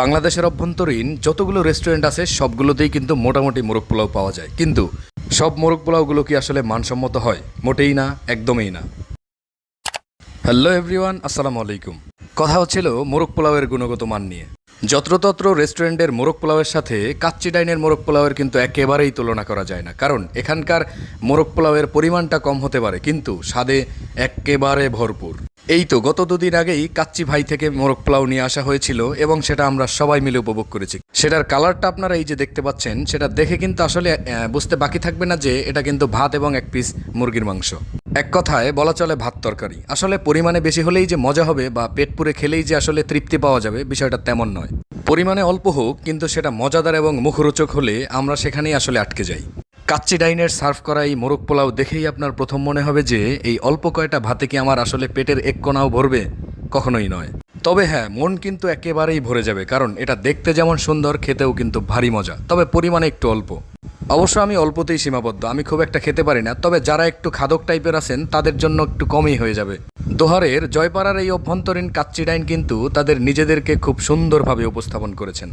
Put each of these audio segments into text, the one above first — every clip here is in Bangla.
বাংলাদেশের অভ্যন্তরীণ যতগুলো রেস্টুরেন্ট আছে, সবগুলোতেই কিন্তু মোটামুটি মোরগ পোলাও পাওয়া যায়। কিন্তু সব মোরগ পোলাওগুলো কি আসলে মানসম্মত হয়? মোটেই না, একদমই না। হ্যালো এভরিওয়ান, আসসালামু আলাইকুম। কথা হচ্ছিল মোরগ পোলাওয়ের গুণগত মান নিয়ে। যত্রতত্র রেস্টুরেন্টের মোরগ পোলাওয়ের সাথে কাচ্চি ডাইনের মোরগ পোলাওয়ের কিন্তু একেবারেই তুলনা করা যায় না। কারণ এখানকার মোরগ পোলাওয়ের পরিমাণটা কম হতে পারে, কিন্তু স্বাদে একেবারে ভরপুর। এই তো গত দুদিন আগেই কাচ্চি ভাই থেকে মোরগ পোলাও নিয়ে আসা হয়েছিল এবং সেটা আমরা সবাই মিলে উপভোগ করেছি। সেটার কালারটা আপনারা এই যে দেখতে পাচ্ছেন, সেটা দেখে কিন্তু আসলে বুঝতে বাকি থাকবে না যে এটা কিন্তু ভাত এবং এক পিস মুরগির মাংস। এক কথায় বলা চলে ভাত তরকারি। আসলে পরিমাণে বেশি হলেই যে মজা হবে বা পেট পুরে খেলেই যে আসলে তৃপ্তি পাওয়া যাবে, বিষয়টা তেমন নয়। পরিমাণে অল্প হোক, কিন্তু সেটা মজাদার এবং মুখরোচক হলে আমরা সেখানেই আসলে আটকে যাই। কাচ্চি ডাইনের সার্ভ করা এই মোরগ পোলাও দেখেই আপনার প্রথম মনে হবে যে এই অল্প কয়টা ভাতে কি আমার আসলে পেটের এক কোনাও ভরবে? কখনোই নয়। তবে হ্যাঁ মন কিন্তু একেবারেই ভরে যাবে, কারণ এটা দেখতে যেমন সুন্দর, খেতেও কিন্তু ভারী মজা। তবে পরিমাণে একটু অল্প। অবশ্য আমি অল্পতেই সীমাবদ্ধ, আমি খুব একটা খেতে পারি না, তবে যারা একটু খাদক টাইপের আছেন, তাদের জন্য একটু কমই হয়ে যাবে। দোহারের জয়পাড়ার এই অভ্যন্তরীণ কাচ্চি ডাইন কিন্তু তাদের নিজেদেরকে খুব সুন্দরভাবে উপস্থাপন করেছেন।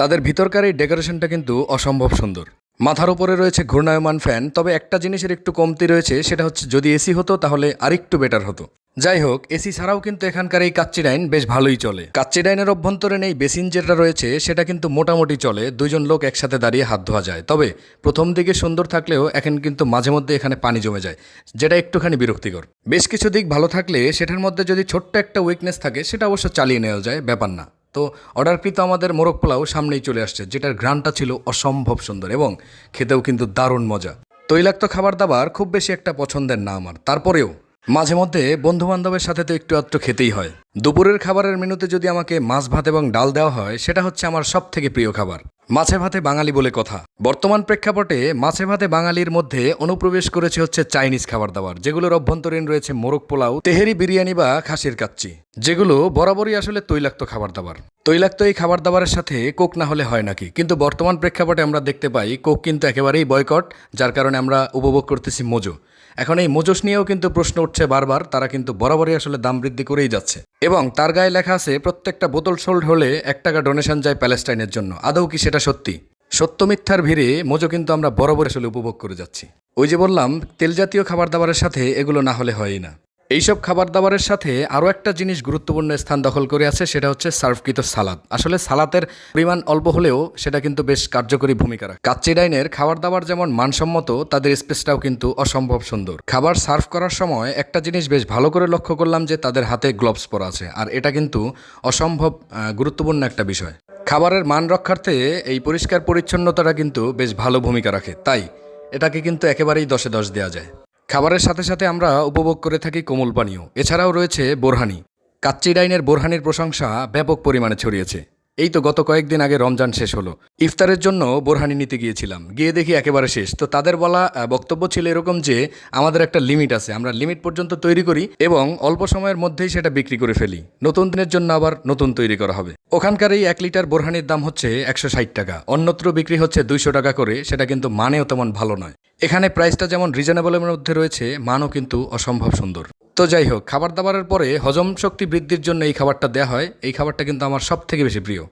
তাদের ভিতরকার এই ডেকোরেশনটা কিন্তু অসম্ভব সুন্দর। মাথার উপরে রয়েছে ঘূর্ণায়মান ফ্যান, তবে একটা জিনিসের একটু কমতি রয়েছে, সেটা হচ্ছে যদি এসি হতো তাহলে আরেকটু বেটার হতো। যাই হোক, এসি ছাড়াও কিন্তু এখানকার এই কাচ্চি ডাইন বেশ ভালোই চলে। কাচ্চি ডাইনের অভ্যন্তরীণ এই বেসিন যেটা রয়েছে, সেটা কিন্তু মোটামুটি চলে, দুইজন লোক একসাথে দাঁড়িয়ে হাত ধোয়া যায়। তবে প্রথম দিকে সুন্দর থাকলেও এখন কিন্তু মাঝে মধ্যে এখানে পানি জমে যায়, যেটা একটুখানি বিরক্তিকর। বেশ কিছু দিক ভালো থাকলে সেটার মধ্যে যদি ছোট্ট একটা উইকনেস থাকে, সেটা অবশ্য চালিয়ে নেওয়া যায়, ব্যাপার না। তো অর্ডারকৃত আমাদের মোরগ পোলাও সামনেই চলে আসছে, যেটার ঘ্রাণটা ছিল অসম্ভব সুন্দর এবং খেতেও কিন্তু দারুণ মজা। তৈলাক্ত খাবার দাবার খুব বেশি একটা পছন্দের না আমার। তারপরেও মাঝে মধ্যে বন্ধু বান্ধবের সাথে তো একটু আধটু খেতেই হয়। দুপুরের খাবারের মেনুতে যদি আমাকে মাছ ভাত এবং ডাল দেওয়া হয়, সেটা হচ্ছে আমার সব থেকে প্রিয় খাবার। মাছে ভাতে বাঙালি বলে কথা। বর্তমান প্রেক্ষাপটে মাছে ভাতে বাঙালির মধ্যে অনুপ্রবেশ করেছে হচ্ছে চাইনিজ খাবার দাবার, যেগুলোর অভ্যন্তরীণ রয়েছে মোরগ পোলাও, তেহেরি বিরিয়ানি বা খাসির কাচ্চি। যেগুলো বরাবরই আসলে তৈলাক্ত খাবার দাবার। তৈলাক্ত এই খাবার দাবারের সাথে কোক না হলে হয় নাকি? কিন্তু বর্তমান প্রেক্ষাপটে আমরা দেখতে পাই, কোক কিন্তু একেবারেই বয়কট, যার কারণে আমরা উপভোগ করতেছি মোজো। এখন এই মোজোস নিয়েও কিন্তু প্রশ্ন উঠছে বারবার, তারা কিন্তু বরাবরই আসলে দাম বৃদ্ধি করেই যাচ্ছে। এবং তার গায়ে লেখা আছে, প্রত্যেকটা বোতল সোল্ড হলে এক টাকা ডোনেশন যায় প্যালেস্টাইনের জন্য। আদৌ কি সেটা সত্যি? সত্য মিথ্যার ভিড়ে মোজো কিন্তু আমরা বরাবর আসলে উপভোগ করে যাচ্ছি। ওই যে বললাম তেল জাতীয় খাবার দাবারের সাথে এগুলো না হলে হয়ই না। এইসব খাবার দাবারের সাথে আরও একটা জিনিস গুরুত্বপূর্ণ স্থান দখল করে আছে, সেটা হচ্ছে সার্ভকৃত সালাদ। আসলে সালাতের পরিমাণ অল্প হলেও সেটা কিন্তু বেশ কার্যকরী ভূমিকা রাখে। কাচ্চি ডাইনের খাবার দাবার যেমন মানসম্মত, তাদের স্পেসটাও কিন্তু অসম্ভব সুন্দর। খাবার সার্ভ করার সময় একটা জিনিস বেশ ভালো করে লক্ষ্য করলাম যে তাদের হাতে গ্লোভস পরা আছে, আর এটা কিন্তু অসম্ভব গুরুত্বপূর্ণ একটা বিষয়। খাবারের মান রক্ষার্থে এই পরিষ্কার পরিচ্ছন্নতাটা কিন্তু বেশ ভালো ভূমিকা রাখে, তাই এটাকে কিন্তু একেবারেই দশে দশ দেওয়া যায়। খাবারের সাথে সাথে আমরা উপভোগ করে থাকি কোমল পানীয়। এছাড়াও রয়েছে বোরহানি। কাচ্চি ডাইনের বোরহানির প্রশংসা ব্যাপক পরিমাণে ছড়িয়েছে। এই তো গত কয়েকদিন আগে রমজান শেষ হলো। ইফতারের জন্য বোরহানি নিতে গিয়েছিলাম। গিয়ে দেখি একেবারে শেষ। তো তাদের বলা বক্তব্য ছিল এরকম যে, আমাদের একটা লিমিট আছে। আমরা লিমিট পর্যন্ত তৈরি করি এবং অল্প সময়ের মধ্যেই সেটা বিক্রি করে ফেলি। নতুন দিনের জন্য আবার নতুন তৈরি করা হবে। ওখানকার এই এক লিটার বোরহানির দাম হচ্ছে একশো ষাট টাকা। অন্যত্র বিক্রি হচ্ছে দুইশো টাকা করে। সেটা কিন্তু মানেও তেমন ভালো নয়। এখানে প্রাইসটা যেমন রিজনেবলের মধ্যে রয়েছে, মানও কিন্তু অসম্ভব সুন্দর। তো যাই হোক খাবার দাবারের পরে হজম শক্তি বৃদ্ধির জন্য এই খাবারটা দেওয়া হয়। এই খাবারটা কিন্তু আমার সব থেকে বেশি প্রিয়।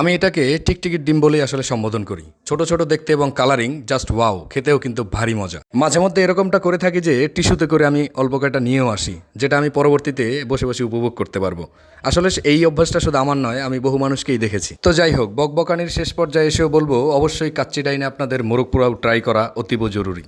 আমি এটাকে টিকটিকির ডিম বলেই আসলে সম্বোধন করি। ছোট ছোট দেখতে এবং কালারিং জাস্ট ওয়াও, খেতেও কিন্তু ভারী মজা। মাঝে মধ্যে এরকমটা করে থাকি যে, টিস্যুতে করে আমি অল্প কয়েকটা নিয়েও আসি, যেটা আমি পরবর্তীতে বসে বসে উপভোগ করতে পারব। আসলে এই অভ্যাসটা শুধু আমার নয়, আমি বহু মানুষকেই দেখেছি। তো যাই হোক, বকবকানির শেষ পর্যায়ে এসেও বলব, অবশ্যই কাচ্চি ডাইনে আপনাদের মোরগ ট্রাই করা অতীব জরুরি।